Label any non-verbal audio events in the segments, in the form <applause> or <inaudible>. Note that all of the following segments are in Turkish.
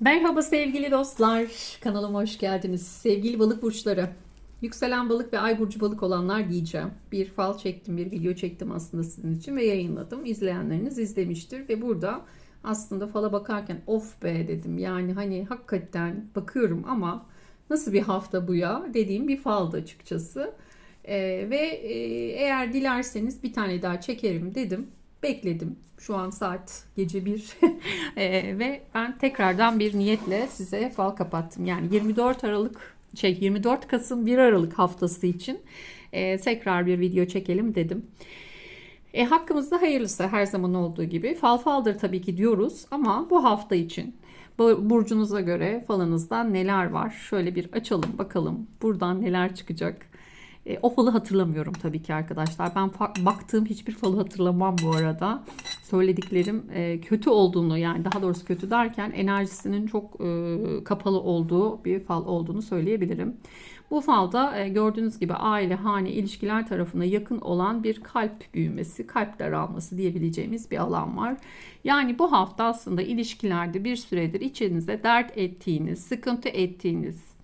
Merhaba sevgili dostlar. Kanalıma hoş geldiniz. Sevgili balık burçları. Yükselen balık ve ay burcu balık olanlar diyeceğim. Bir fal çektim, bir video çektim aslında sizin için ve yayınladım. İzleyenleriniz izlemiştir ve burada aslında fala bakarken of be dedim. Yani hani hakikaten bakıyorum ama nasıl bir hafta bu ya dediğim bir faldı açıkçası. Ee, ve e, eğer dilerseniz bir tane daha çekerim dedim. Bekledim. Şu an saat gece 1 <laughs> Ee, ve ben tekrardan bir niyetle size fal kapattım. Yani 24 Aralık şey 24 Kasım 1 Aralık haftası için e, tekrar bir video çekelim dedim. E, hakkımızda hayırlısı her zaman olduğu gibi. Fal faldır tabii ki diyoruz ama bu hafta için bu- burcunuza göre falınızda neler var? Şöyle bir açalım bakalım buradan neler çıkacak. E, o falı hatırlamıyorum tabii ki arkadaşlar. Ben baktığım hiçbir falı hatırlamam bu arada. Söylediklerim e, kötü olduğunu yani daha doğrusu kötü derken enerjisinin çok e, kapalı olduğu bir fal olduğunu söyleyebilirim. Bu falda e, gördüğünüz gibi aile, hane, ilişkiler tarafına yakın olan bir kalp büyümesi, kalp daralması diyebileceğimiz bir alan var. Yani bu hafta aslında ilişkilerde bir süredir içinizde dert ettiğiniz, sıkıntı ettiğiniz,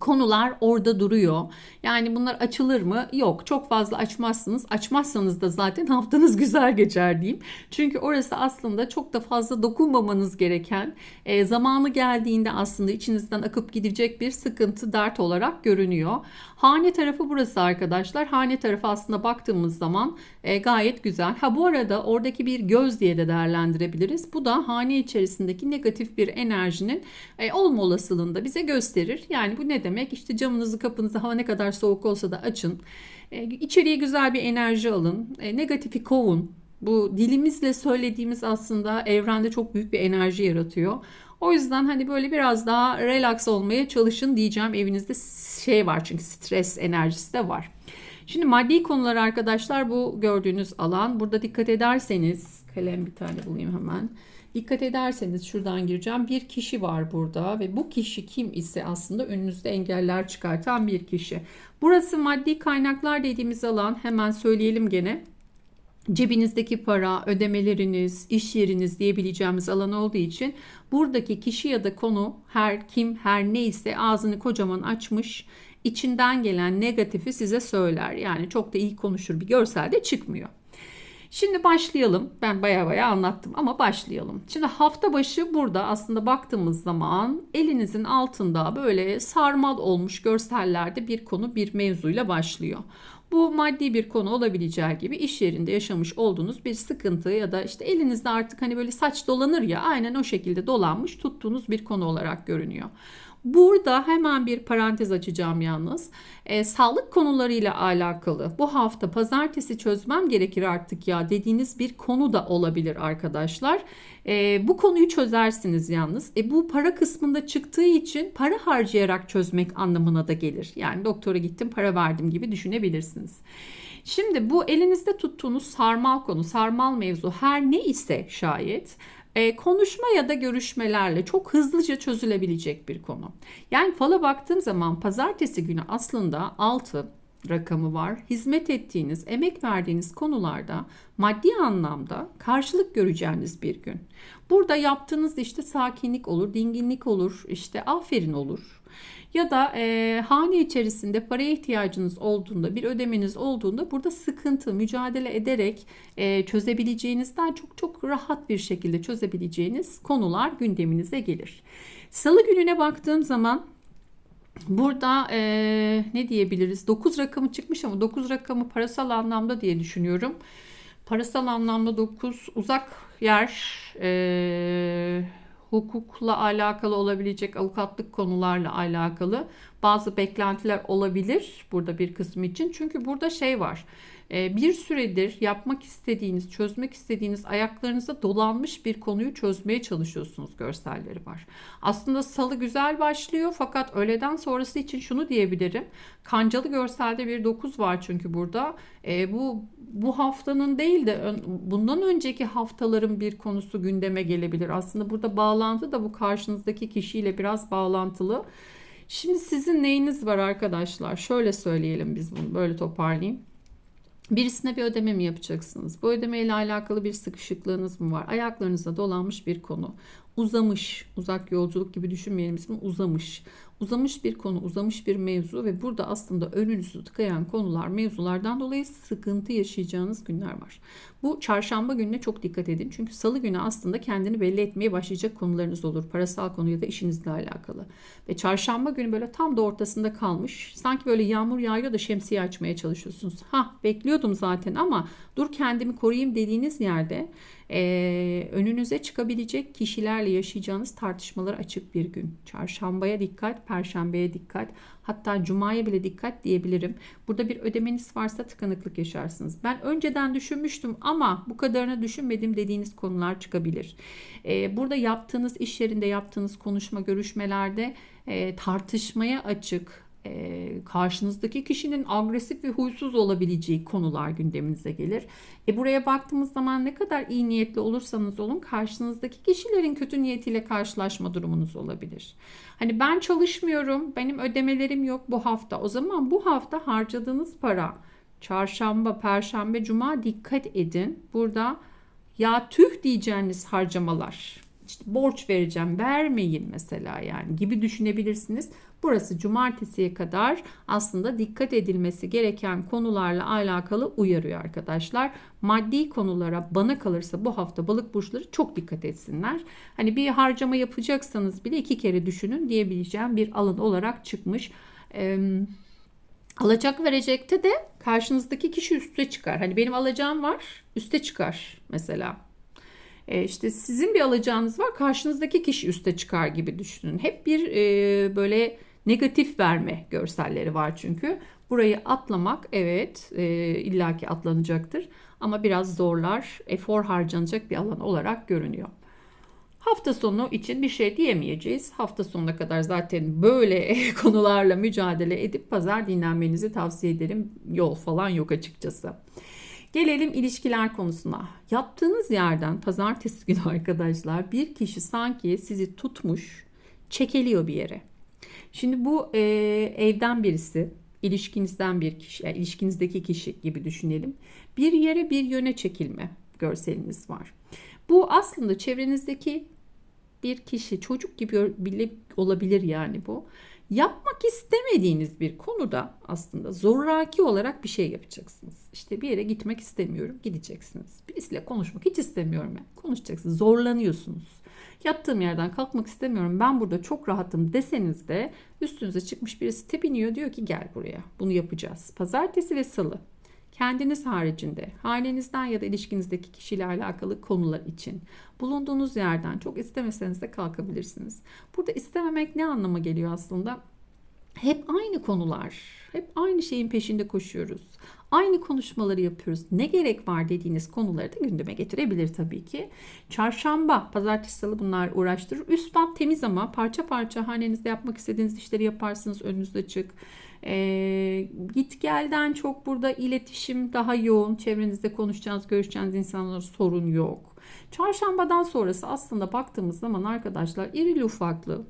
konular orada duruyor. Yani bunlar açılır mı? Yok. Çok fazla açmazsınız. Açmazsanız da zaten <laughs> haftanız güzel geçer diyeyim. Çünkü orası aslında çok da fazla dokunmamanız gereken, e, zamanı geldiğinde aslında içinizden akıp gidecek bir sıkıntı, dert olarak görünüyor. Hane tarafı burası arkadaşlar. Hane tarafı aslında baktığımız zaman e, gayet güzel. Ha bu arada oradaki bir göz diye de değerlendirebiliriz. Bu da hane içerisindeki negatif bir enerjinin e, olma olasılığını bize gösterir. Yani bu ne demek? İşte camınızı kapınızı hava ne kadar soğuk olsa da açın. E, içeriye güzel bir enerji alın. E, negatifi kovun. Bu dilimizle söylediğimiz aslında evrende çok büyük bir enerji yaratıyor. O yüzden hani böyle biraz daha relax olmaya çalışın diyeceğim. Evinizde şey var çünkü stres enerjisi de var. Şimdi maddi konular arkadaşlar bu gördüğünüz alan. Burada dikkat ederseniz kalem bir tane bulayım hemen. Dikkat ederseniz şuradan gireceğim. Bir kişi var burada ve bu kişi kim ise aslında önünüzde engeller çıkartan bir kişi. Burası maddi kaynaklar dediğimiz alan. Hemen söyleyelim gene cebinizdeki para, ödemeleriniz, iş yeriniz diyebileceğimiz alan olduğu için buradaki kişi ya da konu her kim her neyse ağzını kocaman açmış içinden gelen negatifi size söyler. Yani çok da iyi konuşur bir görselde çıkmıyor. Şimdi başlayalım. Ben baya baya anlattım ama başlayalım. Şimdi hafta başı burada aslında baktığımız zaman elinizin altında böyle sarmal olmuş görsellerde bir konu bir mevzuyla başlıyor. Bu maddi bir konu olabileceği gibi iş yerinde yaşamış olduğunuz bir sıkıntı ya da işte elinizde artık hani böyle saç dolanır ya aynen o şekilde dolanmış tuttuğunuz bir konu olarak görünüyor. Burada hemen bir parantez açacağım yalnız. E, sağlık konularıyla alakalı bu hafta pazartesi çözmem gerekir artık ya dediğiniz bir konu da olabilir arkadaşlar. E, bu konuyu çözersiniz yalnız. E, bu para kısmında çıktığı için para harcayarak çözmek anlamına da gelir. Yani doktora gittim para verdim gibi düşünebilirsiniz. Şimdi bu elinizde tuttuğunuz sarmal konu, sarmal mevzu her ne ise şayet e, konuşma ya da görüşmelerle çok hızlıca çözülebilecek bir konu. Yani fala baktığım zaman pazartesi günü aslında 6 rakamı var. Hizmet ettiğiniz, emek verdiğiniz konularda maddi anlamda karşılık göreceğiniz bir gün. Burada yaptığınız işte sakinlik olur, dinginlik olur, işte aferin olur. Ya da e, hane içerisinde paraya ihtiyacınız olduğunda, bir ödemeniz olduğunda burada sıkıntı, mücadele ederek e, çözebileceğinizden çok çok rahat bir şekilde çözebileceğiniz konular gündeminize gelir. Salı gününe baktığım zaman Burada e, ne diyebiliriz? 9 rakamı çıkmış ama 9 rakamı parasal anlamda diye düşünüyorum. Parasal anlamda 9 uzak yer e, hukukla alakalı olabilecek avukatlık konularla alakalı bazı beklentiler olabilir burada bir kısmı için. Çünkü burada şey var. e, Bir süredir yapmak istediğiniz, çözmek istediğiniz ayaklarınıza dolanmış bir konuyu çözmeye çalışıyorsunuz görselleri var. Aslında salı güzel başlıyor fakat öğleden sonrası için şunu diyebilirim. Kancalı görselde bir 9 var çünkü burada. E, bu bu haftanın değil de bundan önceki haftaların bir konusu gündeme gelebilir. Aslında burada bağlantı da bu karşınızdaki kişiyle biraz bağlantılı. Şimdi sizin neyiniz var arkadaşlar? Şöyle söyleyelim biz bunu böyle toparlayayım. Birisine bir ödeme mi yapacaksınız? Bu ödemeyle alakalı bir sıkışıklığınız mı var? Ayaklarınıza dolanmış bir konu. uzamış, uzak yolculuk gibi düşünmeyelim ismi uzamış. Uzamış bir konu, uzamış bir mevzu ve burada aslında önünüzü tıkayan konular, mevzulardan dolayı sıkıntı yaşayacağınız günler var. Bu çarşamba gününe çok dikkat edin. Çünkü salı günü aslında kendini belli etmeye başlayacak konularınız olur. Parasal konu ya da işinizle alakalı. Ve çarşamba günü böyle tam da ortasında kalmış. Sanki böyle yağmur yağıyor da şemsiye açmaya çalışıyorsunuz. Ha bekliyordum zaten ama dur kendimi koruyayım dediğiniz yerde e, önünüze çıkabilecek kişilerle yaşayacağınız tartışmalar açık bir gün. Çarşambaya dikkat, perşembeye dikkat, hatta cumaya bile dikkat diyebilirim. Burada bir ödemeniz varsa tıkanıklık yaşarsınız. Ben önceden düşünmüştüm ama bu kadarını düşünmedim dediğiniz konular çıkabilir. E, burada yaptığınız iş yerinde yaptığınız konuşma, görüşmelerde e, tartışmaya açık, e, karşınızdaki kişinin agresif ve huysuz olabileceği konular gündeminize gelir. E buraya baktığımız zaman ne kadar iyi niyetli olursanız olun karşınızdaki kişilerin kötü niyetiyle karşılaşma durumunuz olabilir. Hani ben çalışmıyorum, benim ödemelerim yok bu hafta. O zaman bu hafta harcadığınız para çarşamba, perşembe, cuma dikkat edin. Burada ya tüh diyeceğiniz harcamalar işte borç vereceğim vermeyin mesela yani gibi düşünebilirsiniz. Burası cumartesiye kadar aslında dikkat edilmesi gereken konularla alakalı uyarıyor arkadaşlar. Maddi konulara bana kalırsa bu hafta balık burçları çok dikkat etsinler. Hani bir harcama yapacaksanız bile iki kere düşünün diyebileceğim bir alan olarak çıkmış. Ee, alacak verecekte de karşınızdaki kişi üste çıkar. Hani benim alacağım var üste çıkar mesela. E işte sizin bir alacağınız var karşınızdaki kişi üste çıkar gibi düşünün. Hep bir e, böyle negatif verme görselleri var çünkü. Burayı atlamak evet e, illaki atlanacaktır ama biraz zorlar, efor harcanacak bir alan olarak görünüyor. Hafta sonu için bir şey diyemeyeceğiz. Hafta sonuna kadar zaten böyle <laughs> konularla mücadele edip pazar dinlenmenizi tavsiye ederim. Yol falan yok açıkçası. Gelelim ilişkiler konusuna. Yaptığınız yerden pazartesi günü <laughs> arkadaşlar bir kişi sanki sizi tutmuş, çekeliyor bir yere. Şimdi bu e, evden birisi, ilişkinizden bir kişi, yani ilişkinizdeki kişi gibi düşünelim. Bir yere bir yöne çekilme görseliniz var. Bu aslında çevrenizdeki bir kişi, çocuk gibi bile olabilir yani bu. Yapmak istemediğiniz bir konuda aslında zoraki olarak bir şey yapacaksınız. İşte bir yere gitmek istemiyorum, gideceksiniz. Birisiyle konuşmak hiç istemiyorum yani. Konuşacaksınız, zorlanıyorsunuz. Yattığım yerden kalkmak istemiyorum, ben burada çok rahatım deseniz de üstünüze çıkmış birisi tepiniyor diyor ki gel buraya bunu yapacağız. Pazartesi ve salı kendiniz haricinde hanenizden ya da ilişkinizdeki kişiyle alakalı konular için bulunduğunuz yerden çok istemeseniz de kalkabilirsiniz. Burada istememek ne anlama geliyor aslında? Hep aynı konular, hep aynı şeyin peşinde koşuyoruz. Aynı konuşmaları yapıyoruz. Ne gerek var dediğiniz konuları da gündeme getirebilir tabii ki. Çarşamba, pazartesi, salı bunlar uğraştırır. Üst bant temiz ama parça parça hanenizde yapmak istediğiniz işleri yaparsınız. Önünüzde açık. E, git gelden çok burada iletişim daha yoğun. Çevrenizde konuşacağınız, görüşeceğiniz insanlara sorun yok. Çarşambadan sonrası aslında baktığımız zaman arkadaşlar irili ufaklı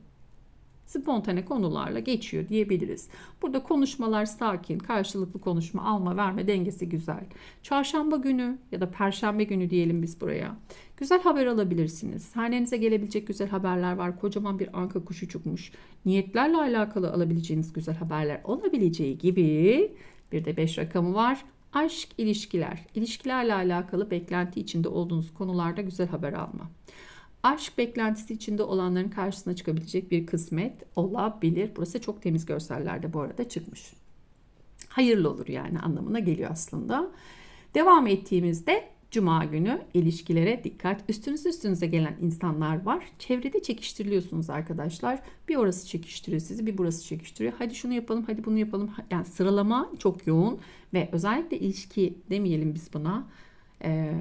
spontane konularla geçiyor diyebiliriz. Burada konuşmalar sakin, karşılıklı konuşma, alma verme dengesi güzel. Çarşamba günü ya da perşembe günü diyelim biz buraya. Güzel haber alabilirsiniz. Hanenize gelebilecek güzel haberler var. Kocaman bir anka kuşu çıkmış. Niyetlerle alakalı alabileceğiniz güzel haberler olabileceği gibi bir de 5 rakamı var. Aşk, ilişkiler. İlişkilerle alakalı beklenti içinde olduğunuz konularda güzel haber alma aşk beklentisi içinde olanların karşısına çıkabilecek bir kısmet olabilir. Burası çok temiz görsellerde bu arada çıkmış. Hayırlı olur yani anlamına geliyor aslında. Devam ettiğimizde Cuma günü ilişkilere dikkat. Üstünüze üstünüze gelen insanlar var. Çevrede çekiştiriliyorsunuz arkadaşlar. Bir orası çekiştiriyor sizi, bir burası çekiştiriyor. Hadi şunu yapalım, hadi bunu yapalım. Yani sıralama çok yoğun ve özellikle ilişki demeyelim biz buna. Ee,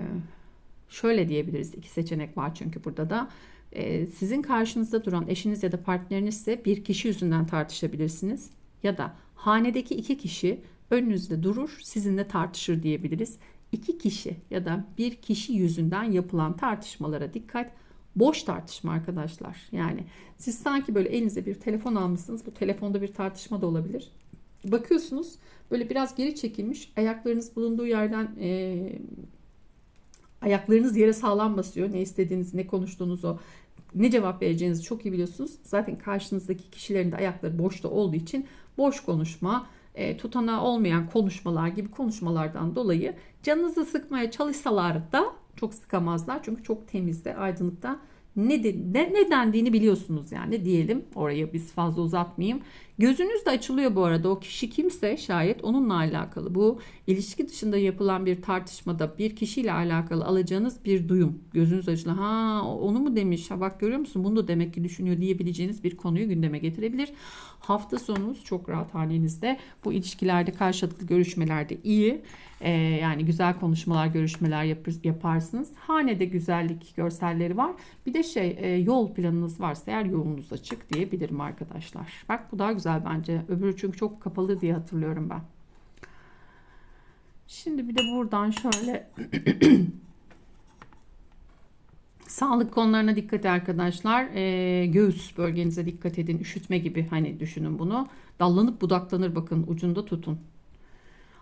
Şöyle diyebiliriz iki seçenek var çünkü burada da. Ee, sizin karşınızda duran eşiniz ya da partnerinizse bir kişi yüzünden tartışabilirsiniz. Ya da hanedeki iki kişi önünüzde durur sizinle tartışır diyebiliriz. İki kişi ya da bir kişi yüzünden yapılan tartışmalara dikkat. Boş tartışma arkadaşlar. Yani siz sanki böyle elinize bir telefon almışsınız. Bu telefonda bir tartışma da olabilir. Bakıyorsunuz böyle biraz geri çekilmiş ayaklarınız bulunduğu yerden e, Ayaklarınız yere sağlam basıyor. Ne istediğiniz, ne konuştuğunuzu ne cevap vereceğinizi çok iyi biliyorsunuz. Zaten karşınızdaki kişilerin de ayakları boşta olduğu için boş konuşma, e, tutanağı olmayan konuşmalar gibi konuşmalardan dolayı canınızı sıkmaya çalışsalar da çok sıkamazlar. Çünkü çok temizde, aydınlıkta ne, de, ne, ne dendiğini biliyorsunuz yani diyelim. Oraya biz fazla uzatmayayım. Gözünüz de açılıyor bu arada. O kişi kimse şayet onunla alakalı. Bu ilişki dışında yapılan bir tartışmada bir kişiyle alakalı alacağınız bir duyum. Gözünüz açılıyor. Ha onu mu demiş? Ha bak görüyor musun? Bunu da demek ki düşünüyor diyebileceğiniz bir konuyu gündeme getirebilir. Hafta sonunuz çok rahat halinizde. Bu ilişkilerde karşılıklı görüşmelerde iyi. Ee, yani güzel konuşmalar, görüşmeler yapır, yaparsınız. Hanede güzellik görselleri var. Bir de şey e, yol planınız varsa eğer yolunuz açık diyebilirim arkadaşlar. Bak bu daha güzel bence. Öbürü çünkü çok kapalı diye hatırlıyorum ben. Şimdi bir de buradan şöyle <clears throat> Sağlık konularına dikkat arkadaşlar. Ee, göğüs bölgenize dikkat edin. Üşütme gibi hani düşünün bunu. Dallanıp budaklanır bakın ucunda tutun.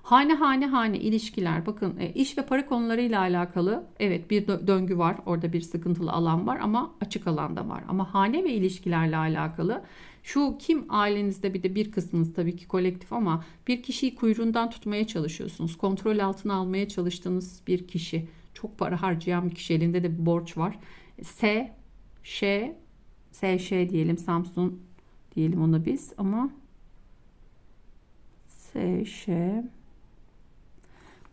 Hane hane hane ilişkiler bakın e, iş ve para konularıyla alakalı evet bir dö- döngü var orada bir sıkıntılı alan var ama açık alanda var ama hane ve ilişkilerle alakalı şu kim ailenizde bir de bir kısmınız tabii ki kolektif ama bir kişiyi kuyruğundan tutmaya çalışıyorsunuz kontrol altına almaya çalıştığınız bir kişi çok para harcayan bir kişi elinde de bir borç var S Ş S Ş diyelim Samsun diyelim ona biz ama S Ş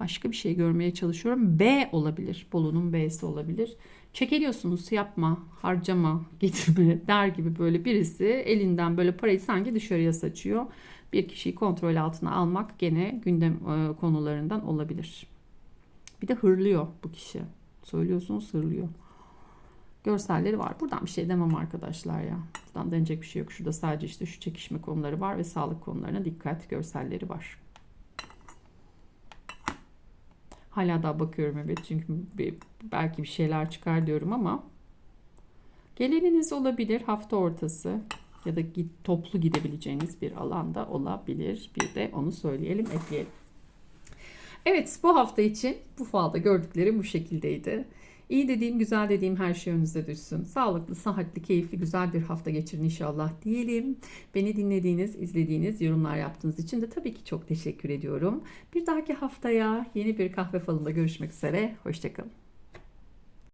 Başka bir şey görmeye çalışıyorum. B olabilir. Bolu'nun B'si olabilir. Çekiliyorsunuz yapma, harcama, <laughs> gitme der gibi böyle birisi elinden böyle parayı sanki dışarıya saçıyor. Bir kişiyi kontrol altına almak gene gündem e, konularından olabilir. Bir de hırlıyor bu kişi. Söylüyorsunuz hırlıyor. Görselleri var. Buradan bir şey demem arkadaşlar ya. Buradan denecek bir şey yok. Şurada sadece işte şu çekişme konuları var ve sağlık konularına dikkat görselleri var. Hala daha bakıyorum evet çünkü bir, belki bir şeyler çıkar diyorum ama geleniniz olabilir hafta ortası ya da git, toplu gidebileceğiniz bir alanda olabilir. Bir de onu söyleyelim, ekleyelim. Evet bu hafta için bu falda gördüklerim bu şekildeydi. İyi dediğim, güzel dediğim her şey önünüze düşsün. Sağlıklı, sıhhatli, keyifli, güzel bir hafta geçirin inşallah diyelim. Beni dinlediğiniz, izlediğiniz, yorumlar yaptığınız için de tabii ki çok teşekkür ediyorum. Bir dahaki haftaya yeni bir kahve falında görüşmek üzere. Hoşçakalın.